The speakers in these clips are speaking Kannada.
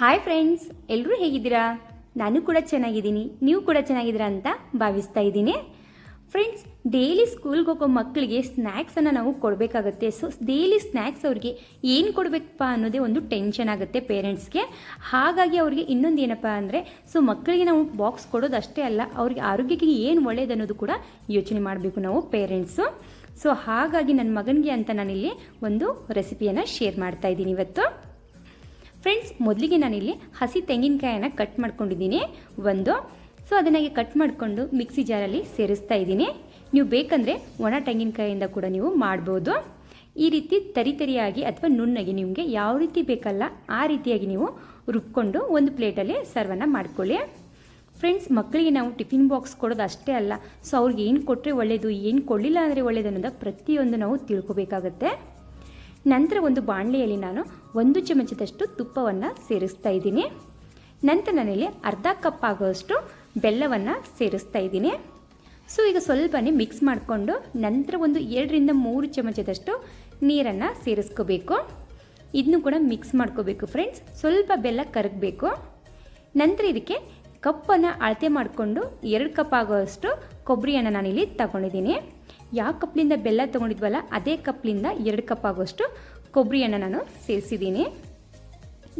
ಹಾಯ್ ಫ್ರೆಂಡ್ಸ್ ಎಲ್ಲರೂ ಹೇಗಿದ್ದೀರಾ? ನಾನು ಕೂಡ ಚೆನ್ನಾಗಿದ್ದೀನಿ, ನೀವು ಕೂಡ ಚೆನ್ನಾಗಿದ್ದೀರಾ ಅಂತ ಭಾವಿಸ್ತಾ ಇದ್ದೀನಿ. ಫ್ರೆಂಡ್ಸ್ ಡೈಲಿ ಸ್ಕೂಲ್ಗೆ ಹೋಗೋ ಮಕ್ಕಳಿಗೆ ಸ್ನ್ಯಾಕ್ಸನ್ನು ನಾವು ಕೊಡಬೇಕಾಗತ್ತೆ. ಸೊ ಡೈಲಿ ಸ್ನ್ಯಾಕ್ಸ್ ಅವ್ರಿಗೆ ಏನು ಕೊಡಬೇಕಪ್ಪ ಅನ್ನೋದೇ ಒಂದು ಟೆನ್ಷನ್ ಆಗುತ್ತೆ ಪೇರೆಂಟ್ಸ್ಗೆ ಹಾಗಾಗಿ ಅವ್ರಿಗೆ ಇನ್ನೊಂದು ಏನಪ್ಪ ಅಂದರೆ ಸೊ ಮಕ್ಕಳಿಗೆ ನಾವು ಬಾಕ್ಸ್ ಕೊಡೋದು ಅಷ್ಟೇ ಅಲ್ಲ, ಅವ್ರಿಗೆ ಆರೋಗ್ಯಕ್ಕೆ ಏನು ಒಳ್ಳೇದು ಅನ್ನೋದು ಕೂಡ ಯೋಚನೆ ಮಾಡಬೇಕು ನಾವು ಪೇರೆಂಟ್ಸು ಸೊ ಹಾಗಾಗಿ ನನ್ನ ಮಗನಿಗೆ ಅಂತ ನಾನಿಲ್ಲಿ ಒಂದು ರೆಸಿಪಿಯನ್ನು ಶೇರ್ ಮಾಡ್ತಾ ಇದ್ದೀನಿ ಇವತ್ತು. ಫ್ರೆಂಡ್ಸ್ ಮೊದಲಿಗೆ ನಾನಿಲ್ಲಿ ಹಸಿ ತೆಂಗಿನಕಾಯನ್ನು ಕಟ್ ಮಾಡ್ಕೊಂಡಿದ್ದೀನಿ. ಒಂದು ಸೊ ಅದನ್ನಾಗಿ ಕಟ್ ಮಾಡಿಕೊಂಡು ಮಿಕ್ಸಿ ಜಾರಲ್ಲಿ ಸೇರಿಸ್ತಾ ಇದ್ದೀನಿ. ನೀವು ಬೇಕಂದರೆ ಒಣ ತೆಂಗಿನಕಾಯಿಯಿಂದ ಕೂಡ ನೀವು ಮಾಡ್ಬೋದು. ಈ ರೀತಿ ತರಿ ತರಿಯಾಗಿ ಅಥವಾ ನುಣ್ಣಗೆ ನಿಮಗೆ ಯಾವ ರೀತಿ ಬೇಕಲ್ಲ ಆ ರೀತಿಯಾಗಿ ನೀವು ರುಬ್ಕೊಂಡು ಒಂದು ಪ್ಲೇಟಲ್ಲಿ ಸರ್ವನ್ನು ಮಾಡ್ಕೊಳ್ಳಿ. ಫ್ರೆಂಡ್ಸ್ ಮಕ್ಕಳಿಗೆ ನಾವು ಟಿಫಿನ್ ಬಾಕ್ಸ್ ಕೊಡೋದು ಅಷ್ಟೇ ಅಲ್ಲ ಸೊ ಅವ್ರಿಗೆ ಏನು ಕೊಟ್ಟರೆ ಒಳ್ಳೆಯದು ಏನು ಕೊಡಲಿಲ್ಲ ಅಂದರೆ ಒಳ್ಳೆಯದು ಅನ್ನೋದು ಪ್ರತಿಯೊಂದು ನಾವು ತಿಳ್ಕೊಬೇಕಾಗತ್ತೆ. ನಂತರ ಒಂದು ಬಾಣಲೆಯಲ್ಲಿ ನಾನು ಒಂದು ಚಮಚದಷ್ಟು ತುಪ್ಪವನ್ನು ಸೇರಿಸ್ತಾ ಇದ್ದೀನಿ. ನಂತರ ನಾನಿಲ್ಲಿ ಅರ್ಧ ಕಪ್ ಆಗುವಷ್ಟು ಬೆಲ್ಲವನ್ನು ಸೇರಿಸ್ತಾ ಇದ್ದೀನಿ. ಸೊ ಈಗ ಸ್ವಲ್ಪನೇ ಮಿಕ್ಸ್ ಮಾಡಿಕೊಂಡು ನಂತರ ಒಂದು ಎರಡರಿಂದ ಮೂರು ಚಮಚದಷ್ಟು ನೀರನ್ನು ಸೇರಿಸ್ಕೋಬೇಕು. ಇದನ್ನು ಕೂಡ ಮಿಕ್ಸ್ ಮಾಡ್ಕೋಬೇಕು ಫ್ರೆಂಡ್ಸ್ ಸ್ವಲ್ಪ ಬೆಲ್ಲ ಕರಗಬೇಕು. ನಂತರ ಇದಕ್ಕೆ ಕಪ್ಪನ್ನು ಅಳತೆ ಮಾಡಿಕೊಂಡು ಎರಡು ಕಪ್ ಆಗುವಷ್ಟು ಕೊಬ್ಬರಿಯನ್ನು ನಾನಿಲ್ಲಿ ತಗೊಂಡಿದ್ದೀನಿ. ಯಾವ ಕಪ್ಲಿಂದ ಬೆಲ್ಲ ತೊಗೊಂಡಿದ್ವಲ್ಲ, ಅದೇ ಕಪ್ಲಿಂದ ಎರಡು ಕಪ್ ಆಗೋಷ್ಟು ಕೊಬ್ಬರಿಯನ್ನು ನಾನು ಸೇರಿಸಿದ್ದೀನಿ.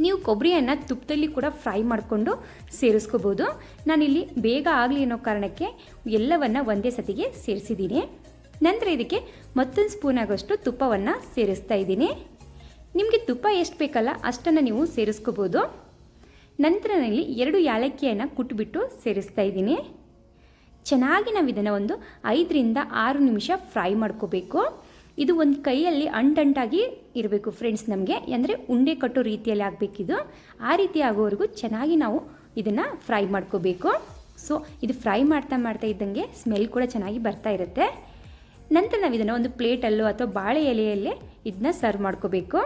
ನೀವು ಕೊಬ್ಬರಿಯನ್ನು ತುಪ್ಪದಲ್ಲಿ ಕೂಡ ಫ್ರೈ ಮಾಡಿಕೊಂಡು ಸೇರಿಸ್ಕೋಬೋದು. ನಾನಿಲ್ಲಿ ಬೇಗ ಆಗಲಿ ಅನ್ನೋ ಕಾರಣಕ್ಕೆ ಎಲ್ಲವನ್ನು ಒಂದೇ ಸತಿಗೆ ಸೇರಿಸಿದ್ದೀನಿ. ನಂತರ ಇದಕ್ಕೆ ಮತ್ತೊಂದು ಸ್ಪೂನ್ ಆಗೋಷ್ಟು ತುಪ್ಪವನ್ನು ಸೇರಿಸ್ತಾ ಇದ್ದೀನಿ. ನಿಮಗೆ ತುಪ್ಪ ಎಷ್ಟು ಬೇಕಲ್ಲ ಅಷ್ಟನ್ನು ನೀವು ಸೇರಿಸ್ಕೋಬೋದು. ನಂತರ ಇಲ್ಲಿ ಎರಡು ಯಾಲಕ್ಕಿಯನ್ನು ಕುಟ್ಬಿಟ್ಟು ಸೇರಿಸ್ತಾ ಇದ್ದೀನಿ. ಚೆನ್ನಾಗಿ ನಾವು ಇದನ್ನು ಒಂದು ಐದರಿಂದ ಆರು ನಿಮಿಷ ಫ್ರೈ ಮಾಡ್ಕೋಬೇಕು. ಇದು ಒಂದು ಕೈಯಲ್ಲಿ ಅಂಟಂಟಾಗಿ ಇರಬೇಕು ಫ್ರೆಂಡ್ಸ್ ನಮಗೆ, ಅಂದರೆ ಉಂಡೆ ಕಟ್ಟೋ ರೀತಿಯಲ್ಲಿ ಆಗಬೇಕಿದು. ಆ ರೀತಿ ಆಗೋವರೆಗೂ ಚೆನ್ನಾಗಿ ನಾವು ಇದನ್ನು ಫ್ರೈ ಮಾಡ್ಕೋಬೇಕು. ಸೊ ಇದು ಫ್ರೈ ಮಾಡ್ತಾ ಮಾಡ್ತಾ ಇದ್ದಂಗೆ ಸ್ಮೆಲ್ ಕೂಡ ಚೆನ್ನಾಗಿ ಬರ್ತಾ ಇರುತ್ತೆ. ನಂತರ ನಾವು ಇದನ್ನು ಒಂದು ಪ್ಲೇಟಲ್ಲೋ ಅಥವಾ ಬಾಳೆ ಎಲೆಯಲ್ಲೇ ಇದನ್ನ ಸರ್ವ್ ಮಾಡ್ಕೋಬೇಕು.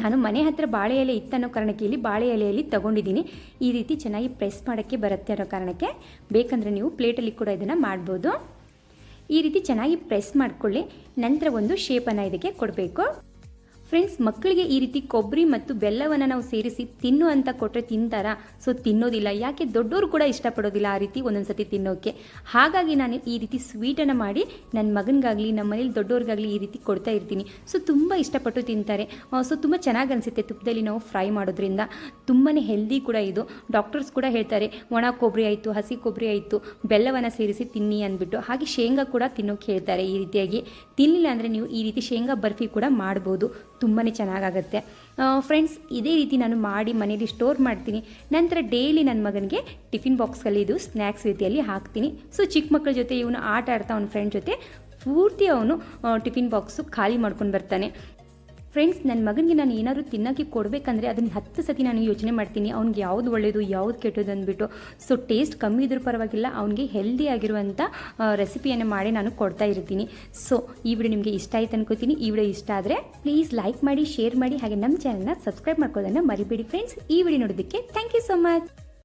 ನಾನು ಮನೆ ಹತ್ತಿರ ಬಾಳೆ ಎಲೆ ಇತ್ತನ್ನೋ ಕಾರಣಕ್ಕೆ ಇಲ್ಲಿ ಬಾಳೆ ಎಲೆಯಲ್ಲಿ ತೊಗೊಂಡಿದ್ದೀನಿ. ಈ ರೀತಿ ಚೆನ್ನಾಗಿ ಪ್ರೆಸ್ ಮಾಡೋಕ್ಕೆ ಬರುತ್ತೆ ಅನ್ನೋ ಕಾರಣಕ್ಕೆ ಬೇಕಂದರೆ ನೀವು ಪ್ಲೇಟಲ್ಲಿ ಕೂಡ ಇದನ್ನು ಮಾಡ್ಬೋದು. ಈ ರೀತಿ ಚೆನ್ನಾಗಿ ಪ್ರೆಸ್ ಮಾಡಿಕೊಳ್ಳಿ. ನಂತರ ಒಂದು ಶೇಪನ್ನು ಇದಕ್ಕೆ ಕೊಡಬೇಕು. ಫ್ರೆಂಡ್ಸ್ ಮಕ್ಕಳಿಗೆ ಈ ರೀತಿ ಕೊಬ್ಬರಿ ಮತ್ತು ಬೆಲ್ಲವನ್ನು ನಾವು ಸೇರಿಸಿ ತಿನ್ನು ಅಂತ ಕೊಟ್ಟರೆ ತಿಂತಾರಾ? ಸೊ ತಿನ್ನೋದಿಲ್ಲ. ಯಾಕೆ? ದೊಡ್ಡವರು ಕೂಡ ಇಷ್ಟಪಡೋದಿಲ್ಲ ಆ ರೀತಿ ಒಂದೊಂದು ತಿನ್ನೋಕೆ. ಹಾಗಾಗಿ ನಾನು ಈ ರೀತಿ ಸ್ವೀಟನ್ನು ಮಾಡಿ ನನ್ನ ಮಗನಿಗಾಗಲಿ, ನಮ್ಮ ಮನೇಲಿ ದೊಡ್ಡವ್ರಿಗಾಗಲಿ ಈ ರೀತಿ ಕೊಡ್ತಾ ಇರ್ತೀನಿ. ಸೊ ತುಂಬ ಇಷ್ಟಪಟ್ಟು ತಿಂತಾರೆ. ಸೊ ತುಂಬ ಚೆನ್ನಾಗಿ ಅನಿಸುತ್ತೆ ತುಪ್ಪದಲ್ಲಿ ನಾವು ಫ್ರೈ ಮಾಡೋದ್ರಿಂದ. ತುಂಬಾ ಹೆಲ್ದಿ ಕೂಡ ಇದು. ಡಾಕ್ಟರ್ಸ್ ಕೂಡ ಹೇಳ್ತಾರೆ, ಒಣ ಕೊಬ್ಬರಿ ಆಯಿತು, ಹಸಿ ಕೊಬ್ಬರಿ ಆಯಿತು, ಬೆಲ್ಲವನ್ನು ಸೇರಿಸಿ ತಿನ್ನಿ ಅಂದ್ಬಿಟ್ಟು. ಹಾಗೆ ಶೇಂಗಾ ಕೂಡ ತಿನ್ನೋಕೆ ಹೇಳ್ತಾರೆ ಈ ರೀತಿಯಾಗಿ. ತಿನ್ನಲಿಲ್ಲ ಅಂದರೆ ನೀವು ಈ ರೀತಿ ಶೇಂಗಾ ಬರ್ಫಿ ಕೂಡ ಮಾಡ್ಬೋದು. ತುಂಬಾ ಚೆನ್ನಾಗಾಗತ್ತೆ. ಫ್ರೆಂಡ್ಸ್ ಇದೇ ರೀತಿ ನಾನು ಮಾಡಿ ಮನೇಲಿ ಸ್ಟೋರ್ ಮಾಡ್ತೀನಿ. ನಂತರ ಡೈಲಿ ನನ್ನ ಮಗನಿಗೆ ಟಿಫಿನ್ ಬಾಕ್ಸ್ಗಳಲ್ಲಿ ಇದು ಸ್ನ್ಯಾಕ್ಸ್ ರೀತಿಯಲ್ಲಿ ಹಾಕ್ತೀನಿ. ಸೊ ಚಿಕ್ಕ ಮಕ್ಕಳ ಜೊತೆ ಇವನು ಆಟ ಆಡ್ತಾ ಅವನ ಫ್ರೆಂಡ್ ಜೊತೆ ಪೂರ್ತಿ ಅವನು ಟಿಫಿನ್ ಬಾಕ್ಸು ಖಾಲಿ ಮಾಡ್ಕೊಂಡು ಬರ್ತಾನೆ. ಫ್ರೆಂಡ್ಸ್ ನನ್ನ ಮಗನಿಗೆ ನಾನು ಏನಾದರೂ ತಿನ್ನೋಕ್ಕೆ ಕೊಡಬೇಕಂದ್ರೆ ಅದನ್ನು ಹತ್ತು ಸತಿ ನಾನು ಯೋಚನೆ ಮಾಡ್ತೀನಿ. ಅವ್ನಿಗೆ ಯಾವುದು ಒಳ್ಳೆಯದು ಯಾವುದು ಕೆಟ್ಟದ್ದು ಅಂದ್ಬಿಟ್ಟು. ಸೊ ಟೇಸ್ಟ್ ಕಮ್ಮಿ ಇದ್ರೂ ಪರವಾಗಿಲ್ಲ, ಅವನಿಗೆ ಹೆಲ್ದಿ ಆಗಿರುವಂಥ ರೆಸಿಪಿಯನ್ನು ಮಾಡಿ ನಾನು ಕೊಡ್ತಾ ಇರ್ತೀನಿ. ಸೊ ಈ ವಿಡಿಯೋ ನಿಮಗೆ ಇಷ್ಟ ಆಯ್ತು ಅನ್ಕೋತೀನಿ. ಈ ವಿಡಿಯೋ ಇಷ್ಟ ಆದರೆ ಪ್ಲೀಸ್ ಲೈಕ್ ಮಾಡಿ ಶೇರ್ ಮಾಡಿ, ಹಾಗೆ ನಮ್ಮ ಚಾನಲ್ನ ಸಬ್ಸ್ಕ್ರೈಬ್ ಮಾಡ್ಕೊಳ್ಳೋದನ್ನು ಮರಿಬೇಡಿ ಫ್ರೆಂಡ್ಸ್ ಈ ವಿಡಿಯೋ ನೋಡೋದಕ್ಕೆ ಥ್ಯಾಂಕ್ ಯು ಸೊ ಮಚ್